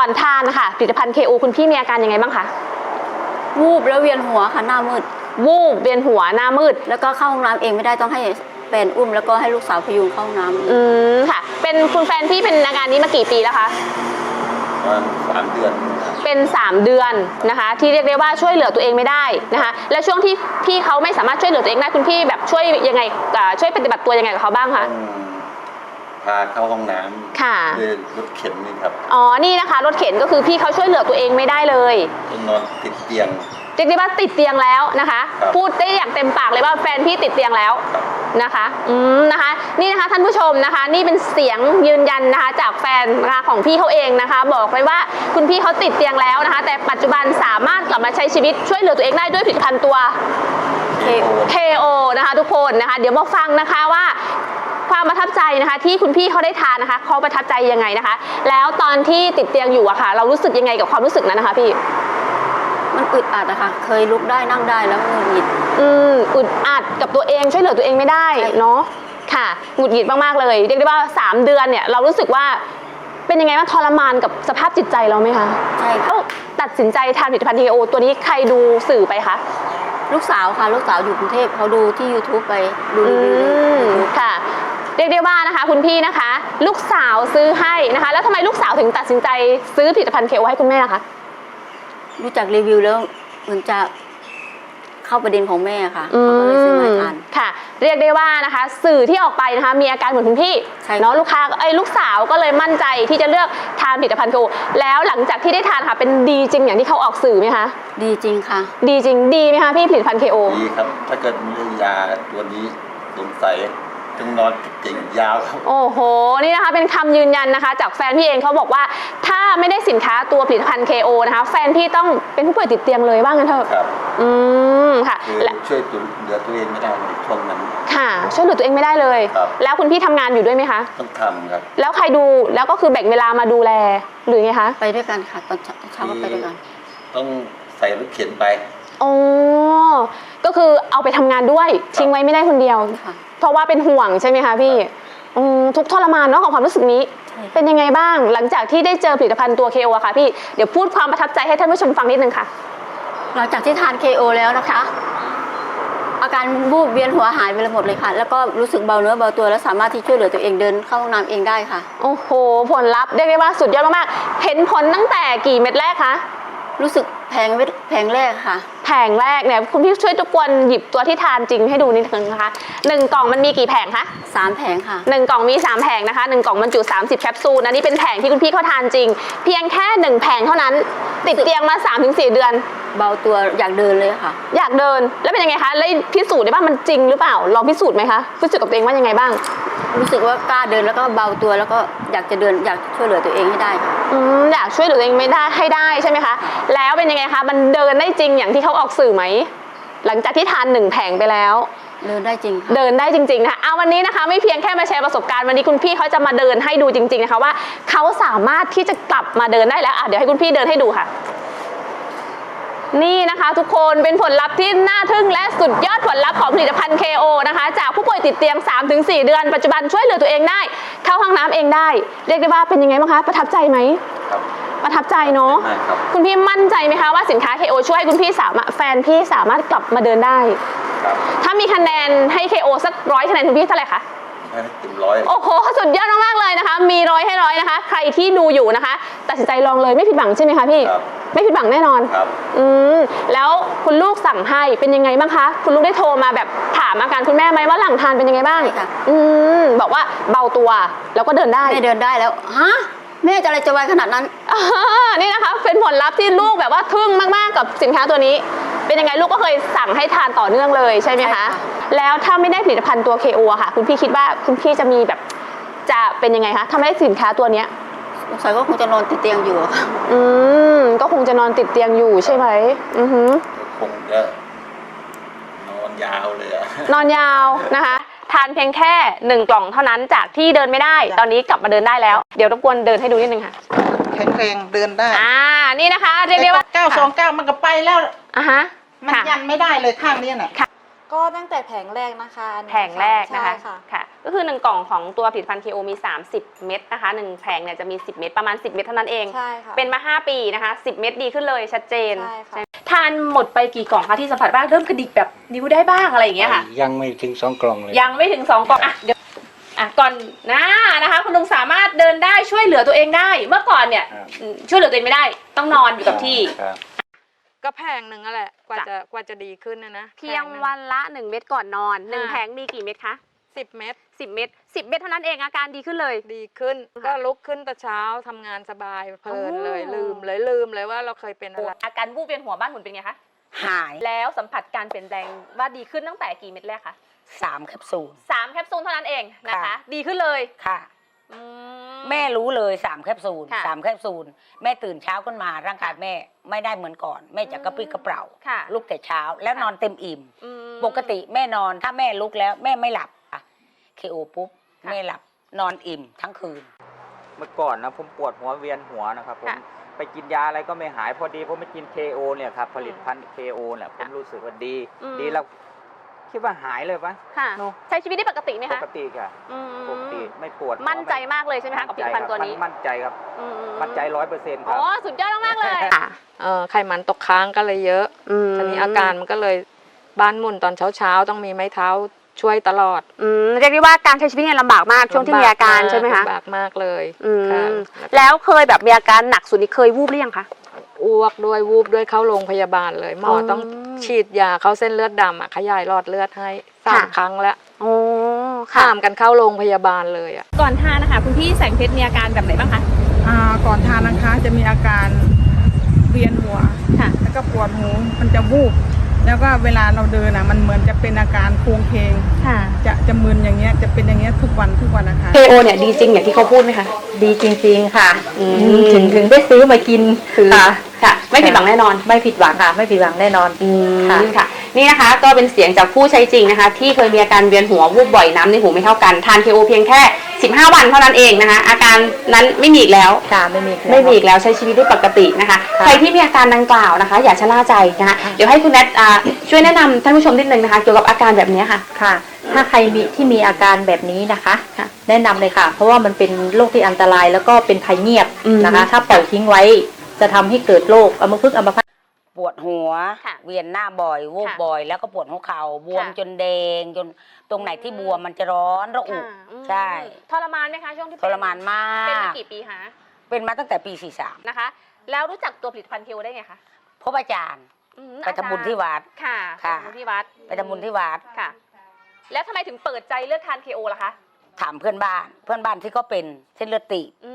ก่อนทานนะคะผลิตภัณฑ์ KO คุณพี่มีอาการยังไงบ้างคะ วูบแล้วเวียนหัวค่ะหน้ามืด วูบเวียนหัวหน้ามืด แล้วก็เข้าห้องน้ำเองไม่ได้ต้องให้แฟนอุ้มแล้วก็ให้ลูกสาวพยุงเข้าห้องน้ำอืมค่ะ เป็นคุณแฟนพี่เป็นอาการนี้มากี่ปีแล้วคะ ประมาณสามเดือนครับเป็น 3 เดือนนะคะ ที่เรียกได้ว่าช่วยเหลือตัวเองไม่ได้นะคะ และช่วงที่พี่เขาไม่สามารถช่วยเหลือตัวเองได้คุณพี่แบบช่วยยังไงอ่าช่วยปฏิบัติตัวยังไงกับเขาบ้างคะ ต้อง พาเข้าห้องน้ค่ะำด้วยรถเข็นนี่ครับอ๋อ นี่นะคะ รถเข็นก็คือพี่เขาช่วยเหลือตัวเองไม่ได้เลยต้องนอนติดเตียง เรียกได้ว่าติดเตียงแล้วนะคะ ครับ พูดได้อย่างเต็มปากเลยว่าแฟนพี่ติดเตียงแล้ว ครับ นะคะอืมนะคะ นี่นะคะท่านผู้ชมนะคะ นี่เป็นเสียงยืนยันนะคะ จากแฟนนะคะของพี่เขาเองนะคะ บอกเลยว่าคุณพี่เขาติดเตียงแล้วนะคะ แต่ปัจจุบันสามารถกลับมาใช้ชีวิตช่วยเหลือตัวเองได้ด้วยผลิตภัณฑ์ตัว KO KO นะคะทุกคนนะคะ เดี๋ยวมาฟังนะคะว่า ความประทับใจนะคะ ที่คุณพี่เขาได้ทานนะคะเขาประทับใจยังไงนะคะ แล้วตอนที่ติดเตียงอยู่อะค่ะ เรารู้สึกยังไงกับความรู้สึกนั้นนะคะพี่ มันอึดอัดอะค่ะ เคยลุกได้นั่งได้แล้วหงุดหงิด อืมอึดอัดกับตัวเองช่วยเหลือตัวเองไม่ได้ใช่ เนาะค่ะหงุดหงิดมากๆเลยเรียกได้ว่า 3 เดือนเนี่ยเรารู้สึกว่าเป็นยังไงบ้างทรมานกับสภาพจิตใจเราไหมคะใช่ค่ะแล้วตัดสินใจทานผลิตภัณฑ์ KO ตัวนี้ใครดูสื่อไปคะลูกสาวค่ะ ลูกสาวอยู่กรุงเทพเขาดูที่ YouTube ไปดูอืรีวิวใน ม YouTube ค่ะ เรียกได้ว่านะคะ คุณพี่นะคะ ลูกสาวซื้อให้นะคะ แล้วทำไมลูกสาวถึงตัดสินใจซื้อผลิตภัณฑ์ KO ให้คุณแม่ล่ะคะรู้จักรีวิวแล้วเหมือนจะเข้าประเด็นของแม่ค่ะอืเขาก็เลยซื้อมาให้มทาน ค่ะ เรียกได้ว่านะคะ สื่อที่ออกไปนะคะ มีอาการเหมือนคุณพี่ใช่เนาะลูกค้าเอ้ยลูกสาวก็เลยมั่นใจที่จะเลือกทานผลิตภัณฑ์โคแล้วหลังจากที่ได้ทานค่ะเป็นดีจริงอย่างที่เขาออกสื่อไหมคะดีจริงค่ะ ดีจริงดีไหมคะพี่ผลิตภัณฑ์ KO ดีครับ ถ้าเกิดมียาตัวนี้สงสัย ต้องนอนติดเตียงยาวครับ โอ้โห นี่นะคะเป็นคำยืนยันนะคะ จากแฟนพี่เองเขาบอกว่า ถ้าไม่ได้สินค้าตัวผลิตภัณฑ์ KO นะคะ แฟนพี่ต้องเป็นผู้ป่วยติดเตียงเลยว่างั้นเถอะครับ อืมค่ะคือและช่วยตัวเหลือตัวเองไม่ได้ในช่วงนั้น ค่ะ ช่วยเหลือตัวเองไม่ได้เลย ครับ แล้วคุณพี่ทำงานอยู่ด้วยไหมคะ ต้องทำครับแล้วใครดูแล้วก็คือแบ่งเวลามาดูแลหรือไงคะ ไปด้วยกันค่ะ ตอนเช้าเช้าก็ไปด้วยกัน ต้องใส่รถเข็นไป อ๋อก็คือเอาไปทำงานด้วยทิ้งไว้ไม่ได้คนเดียว ค่ะ เพราะว่าเป็นห่วงใช่ไหมคะพี่อืมทุกข์ทรมานเนาะของความรู้สึกนี้ ใช่ เป็นยังไงบ้าง หลังจากที่ได้เจอผลิตภัณฑ์ตัว KO อะค่ะพี่เดี๋ยวพูดความประทับใจให้ท่านผู้ชมฟังนิดนึงค่ะ หลังจากที่ทาน KO แล้วนะคะ อาการบูบเวียนหัวหายไปหมดเลยค่ะ แล้วก็รู้สึกเบาเนื้อเบาตัวและสามารถที่ช่วยเหลือตัวเองเดินเข้าห้องน้ำเองได้ค่ะ โอ้โห ผลลัพธ์เรียกได้ว่าสุดยอดมากๆ เห็นผลตั้งแต่กี่เม็ดแรกคะ รู้สึกแพงเวทแพงแรกค่ะแผงแรกเนี่ยคุณพี่ช่วยทุกคนหยิบตัวที่ทานจริงให้ดูนิดนึงนะคะหนึ่งกล่องมันมีกี่แผงคะสามแผงค่ะหนึ่งกล่องมี3แผงนะคะหนึ่งกล่องบรรจุ30แคปซูลนะนี่เป็นแผงที่คุณพี่เขาทานจริง เพียงแค่1แผงเท่านั้น ติดเตียงมา3-4เดือน เบาตัวอยากเดินเลยค่ะ อยากเดินแล้วเป็นยังไงคะแล้วพิสูจน์ได้ว่ามันจริงหรือเปล่าลองพิสูจน์ไหมคะพิสูจน์กับตัวเองว่ายังไงบ้าง รู้สึกว่ากล้าเดินแล้วก็เบาตัวแล้วก็อยากจะเดินอยากช่วยเหลือตัวเองให้ได้ค่ะอืมอยากช่วยเหลือตัวเองไม่ได้ให้ได้ใช่ไหมคะ แล้วเป็นยังไงคะมันเดินได้จริงอย่างที่เขาออกสื่อไหมหลังจากที่ทานหนึ่งแผงไปแล้ว เดินได้จริงค่ะเดินได้จริงๆนะคะเอาวันนี้นะคะ ไม่เพียงแค่มาแชร์ประสบการณ์วันนี้คุณพี่เขาจะมาเดินให้ดูจริง ๆนะคะว่าเขาสามารถที่จะกลับมาเดินได้แล้วอะเดี๋ยวให้คุณพี่เดินให้ดูค่ะ นี่นะคะทุกคนเป็นผลลัพธ์ที่น่าทึ่งและสุดยอดผลลัพธ์ของผลิตภัณฑ์ KO นะคะ จากผู้ป่วยติดเตียง 3-4 เดือน ปัจจุบันช่วยเหลือตัวเองได้ เข้าห้องน้ำเองได้ เรียกได้ว่าเป็นยังไงบ้างคะประทับใจไหมครับประทับใจเนาะมากครับคุณพี่มั่นใจไหมคะว่าสินค้า KO ช่วยให้คุณพี่สามารถแฟนพี่สามารถกลับมาเดินได้ครับถ้ามีคะแนนให้ KO สักร้อยคะแนนคุณพี่เท่าไหร่คะ ให้เต็มร้อย โอ้โห สุดยอดมากๆเลยนะคะ มีร้อยให้ร้อยนะคะ ใครที่ดูอยู่นะคะ ตัดสินใจลองเลยไม่ผิดหวังใช่ไหมคะพี่ ครับไม่ผิดหวังแน่นอนครับ อืม แล้วคุณลูกสั่งให้เป็นยังไงบ้างคะ คุณลูกได้โทรมาแบบถามอาการคุณแม่ไหมว่าหลังทานเป็นยังไงบ้าง ใช่ค่ะ อืม บอกว่าเบาตัวแล้วก็เดินได้ แม่เดินได้แล้วฮะแม่จะอะไรจะไวขนาดนั้น อ่านี่นะคะเป็นผลลัพธ์ที่ลูกแบบว่าทึ่งมาก ๆ กับสินค้าตัวนี้ เป็นยังไงลูกก็เคยสั่งให้ทานต่อเนื่องเลยใช่ไหมใช่คะ ค่ะ แล้วถ้าไม่ได้ผลิตภัณฑ์ตัว KO อะค่ะ คุณพี่คิดว่าคุณพี่จะมีแบบจะเป็นยังไงคะถ้าไม่ได้สินค้าตัวเนี้ยสงสัยก็คงจะนอนติดเตียงอยู่อะค่ะอืมก็คงจะนอนติดเตียงอยู่ใช่ไหมอือหือ คงจะนอนยาวเลยอะนอนยาวนะคะ ทานเพียงแค่หนึ่งกล่องเท่านั้นจากที่เดินไม่ได้ ตอนนี้กลับมาเดินได้แล้ว เดี๋ยวรบกวนเดินให้ดูนิดนึงค่ะแข็งแรงเดินได้อ่านี่นะคะ เรียกได้ว่าเก้าสองเก้ามันก็ไปแล้วอะฮะมันค่ะ ยันไม่ได้เลยข้างเนี้ยน่ะ ก็ตั้งแต่แผงแรกนะคะอันนี้แผงแรกนะคะใช่ค่ะ ค่ะ ก็คือ 1 กล่องของตัวผลิตภัณฑ์ KO มี 30 เม็ดนะคะ 1 แผงเนี่ยจะมี 10 เม็ดประมาณ 10 เม็ดเท่านั้นเอง ใช่ค่ะ เป็นมา 5 ปีนะคะ 10 เม็ดดีขึ้นเลยชัดเจนใช่ค่ะ ทานหมดไปกี่กล่องคะที่สัมผัสบ้างเริ่มกระดิกแบบนิ้วได้บ้างอะไรอย่างเงี้ยค่ะ ยังไม่ถึงสองกล่องเลย ยังไม่ถึง 2 กล่องอะเดี๋ยวอะก่อนหน้านะคะ คุณลุงสามารถเดินได้ช่วยเหลือตัวเองได้ เมื่อก่อนเนี่ยครับอืมช่วยเหลือตัวเองไม่ได้ ต้องนอนอยู่กับที่ ครับ ก็แพงหนึ่งนั่นแหละกว่าจ้ะจะกว่าจะดีขึ้นนะนะเพียงวันละ1เม็ดก่อนนอน1อ่าแผงมีกี่เม็ดคะสิบเม็ด10เม็ด10เม็ดเท่านั้นเองอาการดีขึ้นเลย ดีขึ้นค่ะก็ลุกขึ้นแต่เช้าทำงานสบายเพลินเลยอ๋อลืมเลยลืมเลยว่าเราเคยเป็นอะไรอาการวูบเวียนหัวบ้านหมุนเป็นไงคะหายแล้วสัมผัสการเปลี่ยนแปลงว่าดีขึ้นตั้งแต่กี่เม็ดแรกคะสามแคปซูลสามแคปซูลเท่านั้นเองนะคะค่ะดีขึ้นเลยค่ะอื แม่รู้เลยสามแคปซูลค่ะสามแคปซูลแม่ตื่นเช้าขึ้นมาร่างกายแม่ไม่ได้เหมือนก่อน แม่จะกระปรี้กระเปร่าค่ะลุกแต่เช้าแล้วค่ะ นอนเต็มอิ่ม อืม ปกติแม่นอนถ้าแม่ลุกแล้วแม่ไม่หลับเคโอปุ๊บค่ะ แม่หลับนอนอิ่มทั้งคืน เมื่อก่อนนะผมปวดหัวเวียนหัวนะครับผมค่ะไปกินยาอะไรก็ไม่หายพอดีผมไปกิน KO เนี่ยครับผลิตภัณฑ์ KO เนี่ยผมรู้สึกว่าดี อืม ดีแล้ว คิดว่าหายเลยปะค่ะ เนอะใช้ชีวิตได้ปกติไหมปคะกติค่ะอืมปกติไม่ปวดหัวมั่นใจมากเลยใช่ไหมคะกับผลิตภัณฑ์ตัวนี้มั่นใจครับ อืมั่นใจร้อยเปอร์เซ็นต์คอ๋รัอบ สุดยอดมากๆเลย ค่ะเออไขมันตกค้างก็เลยเยอะทีนี้อาการมันก็เลยบ้านหมุนตอนเช้าๆ ต้องมีไม้เท้าช่วยตลอดอืมเรียกได้ว่าการใช้ชีวิตเนี่ยลำบากมากช่วงที่มีอาการใช่ไหมคะลำบากมากเลยอืมค่ะแล้วเคยแบบมีอาการหนักสุดนี่เคยวูบหรือยังคะ อ้วกด้วยวูบด้วยเข้าโรงพยาบาลเลยหมอออต้องฉีดยาเข้าเส้นเลือดดำอะขยายหลอดเลือดให้สามค่ะ ครั้งแล้วโอ้ข้ามกันเข้าโรงพยาบาลเลยอะ ก่อนทานนะคะคุณพี่แสงเพชรมีอาการแบบไหนบ้างคะ อ่าก่อนทานนะคะจะมีอาการเวียนหัว ค่ะ แล้วก็ปวดหูมันจะวูบ แล้วก็เวลาเราเดินอะมันเหมือนจะเป็นอาการโครงเคงค่ะ จะจะมึนอย่างเงี้ยจะเป็นอย่างเงี้ยทุกวันทุกวันนะคะ KO เนี่ยดีจริงอย่างที่เขาพูดไหมคะ ดีจริงๆค่ะอืม ถึงถึงได้ซื้อมากินคือค่ะ ค่ะ ไม่ผิดหวังแน่นอน ไม่ผิดหวังค่ะ ไม่ผิดหวังแน่นอน อืมค่ะ ค่ะ นี่นะคะก็เป็นเสียงจากผู้ใช้จริงนะคะ ที่เคยมีอาการเวียนหัววูบบ่อยน้ำในหูไม่เท่ากัน ทาน KO เพียงแค่ 15 วันเท่านั้นเองนะคะ อาการนั้นไม่มีอีกแล้ว ค่ะไม่มีไม่มีอีกแล้วใช้ชีวิตได้ปกตินะคะใครที่มีอาการดังกล่าวนะคะ อย่าชะล่าใจนะคะ เดี๋ยวให้คุณแนทอ่าช่วยแนะนำท่านผู้ชมนิดนึงนะคะ เกี่ยวกับอาการแบบนี้ค่ะ ค่ะ ถ้าใครมีที่มีอาการแบบนี้นะคะ ค่ะแนะนำเลยค่ะ เพราะว่ามันเป็นโรคที่อันตรายแล้วก็เป็นภัยเงียบอืมนะคะ ถ้าปล่อยทิ้งไว้จะทำให้เกิดโรคอัมพฤกษ์อัมพาต ปวดหัว ค่ะเวียนหน้าบ่อยวูบค่ะบ่อย แล้วก็ปวดหัวเข่าบวมค่ะ จนแดงจนตรงไหนที่บวมมันจะร้อนระอุ ค่ะอืมใช่ ทรมานไหมคะช่วงที่ทรมานมาเป็นมากกี่ปีคะเป็นมาตั้งแต่ปี 43 นะคะ แล้วรู้จักตัวผลิตภัณฑ์ KO ได้ไงคะพบอาจารย์อืมไปทำบุญที่วัด ค่ะค่ะ ไปทำบุญที่วัดไปทำบุญที่วัด ค่ะ แล้วทำไมถึงเปิดใจเลือกทาน KO ล่ะคะถามเพื่อนบ้าน เพื่อนบ้านที่เขาเป็นเส้นเลือดตีบ อื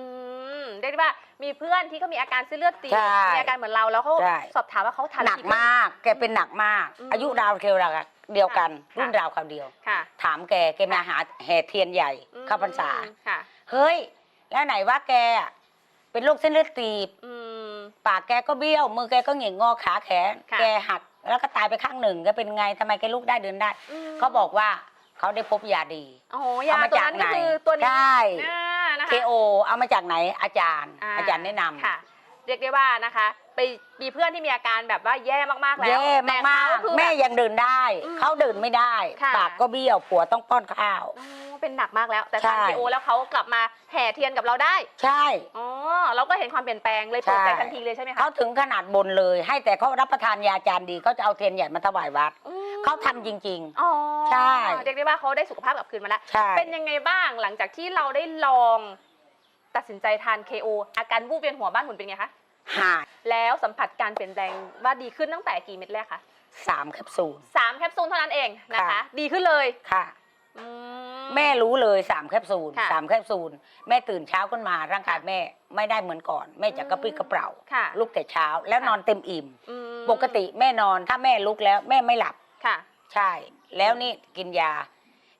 มเรียกได้ว่า มีเพื่อนที่เขามีอาการเส้นเลือดตีบใช่มีอาการเหมือนเราแล้วเขาใช่ สอบถามว่าเขาทานหนักวิธีมาก แกเป็นหนักมากอืมอายุราวเคียวราวเดียวกันค่ะรุ่นราวคราวเดียว ค่ะ ถามแกแกมาหาแห่เทียนใหญ่อืมเข้าพรรษา ค่ะ เฮ้ย แล้วไหนว่าแกอะเป็นโรคเส้นเลือดตีบ อืม ปากแกก็เบี้ยว มือแกก็เหงี่ยงงอขาแขน ค่ะ แกหักแล้วก็ตายไปข้างหนึ่งแกเป็นไงทำไมแกลุกได้เดินได้มเขาบอกว่าเขาได้พบยาดี โอ้โหยาเอามาตัวจากนั้นก็ไหนคือตัวนี้ใช่ อ่า นะคะ KO เอามาจากไหนอาจารย์อาจารย์แนะนำ ค่ะ เรียกได้ว่านะคะ ไปมีเพื่อนที่มีอาการแบบว่าแย่มากๆแล้วแย่แต่มากเขคือๆ แม่บบ ยังเดินได้ อืมเขาเดินไม่ได้ ค่ะ ปากก็เบี้ยวผัวต้องป้อนข้าว อ๋อเป็นหนักมากแล้ว แต่ใช่ทาน KO แล้วเขากลับมาแห่เทียนกับเราได้ ใช่ อ๋อ เราก็เห็นความเปลี่ยนแปลงเลยเปิดใจใช่ ทันทีเลยใช่ไหมคะเขาถึงขนาดบนเลย ให้แต่เขารับประทานยาจานดีเขาจะเอาเทียนใหญ่มาถวายวัด อืม เขาทำจริง อ๋อใช่เรียกได้ว่าเขาได้สุขภาพกลับคืนมาแล้ว ๆ ใช่ เป็นยังไงบ้างหลังจากที่เราได้ลองตัดสินใจทาน KO อาการวูบเวียนหัวบ้านหมุนเป็นไงคะ หายแล้วสัมผัสการเปลี่ยนแปลงว่าดีขึ้นตั้งแต่กี่เม็ดแรกคะสามแคปซูล สามแคปซูลเท่านั้นเองนะคะ ค่ะ ดีขึ้นเลยค่ะ อื แม่รู้เลยสามแคปซูลค่ะ สามแคปซูล แม่ตื่นเช้าขึ้นมาร่างกายแม่ไม่ได้เหมือนก่อน แม่จะกระปรี้กระเปร่าค่ะลุกแต่เช้าแล้วค่ะนอนเต็มอิ่ม อืมปกติแม่นอนถ้าแม่ลุกแล้วแม่ไม่หลับ ค่ะ ใช่ แล้วนี่กินยา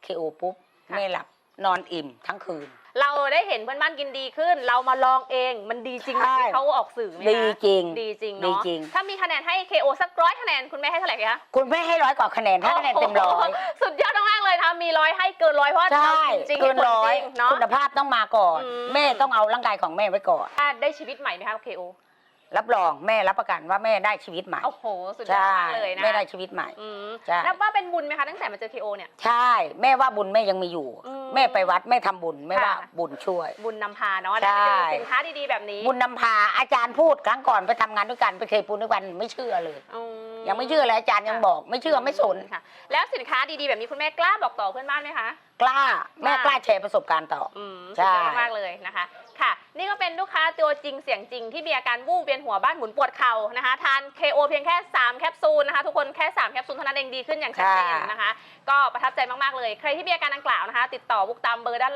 เคโอปุ๊บค่ะแม่หลับนอนอิ่มทั้งคืน เราได้เห็นเพื่อนบ้านกินดีขึ้น เรามาลองเองมันดีจริงไหมใช่ ที่เขาออกสื่อไหมคะดีจริง ดีจริงดีเนาะจริง ถ้ามีคะแนนให้ KO สักร้อยคะแนนคุณแม่ให้เท่าไหร่คะคุณแม่ให้ร้อยกว่าคะแนนถ้าคะแนนเต็มร้อยโโหสุดยอดมากๆเลยนะมีร้อยให้เกินร้อยเพราะว่าใช่ จริงๆเกินห็ผลร้อยจงเนาะ คุณภาพต้องมาก่อน อืม แม่ต้องเอาร่างกายของแม่ไว้ก่อน อะได้ชีวิตใหม่ไหมคะ KO รับรองแม่รับประกันว่าแม่ได้ชีวิตใหม่โอ้โห สุดยอดใช่มากเลยนะแม่ได้ชีวิตใหม่อืมใช่แล้วว่าเป็นบุญไหมคะตั้งแต่มาเจอ KO เนี่ย ใช่ แม่ว่าบุญแม่ยังมีอยู่ อืมแม่ไปวัดแม่ทำบุญแม่ว่าค่ะ บุญช่วย บุญนำพาเนาะใช่ได้ไปเจอสินค้าดีๆแบบนี้บุญนำพาอาจารย์พูดครั้งก่อนไปทำงานด้วยกันไปเคยปูนด้วยกันไม่เชื่อเลย อืยังไม่เชื่อเลยอาจารย์ยังบอก ไม่เชื่อไม่สนค่ะ แล้วสินค้าดีๆแบบนี้คุณแม่กล้าบอกต่อเพื่อนบ้านไหมคะ กล้าแม่มากกล้าแชร์ประสบการณ์ต่อ อืมใช่สุดยอดมากเลยนะคะ ค่ะ นี่ก็เป็นลูกค้าตัวจริงเสียงจริงที่มีอาการวูบเวียนหัวบ้านหมุนปวดเข่านะคะ ทาน KO เพียงแค่ 3 แคปซูลนะคะ ทุกคนแค่ 3 แคปซูลเท่านั้นเองดีขึ้นอย่างชัดเจนนะคะ ก็ประทับใจมาก ๆ เลย ใครที่มีอาการดังกล่าวนะคะ ติดต่อบุกตามเบอร์ด้าน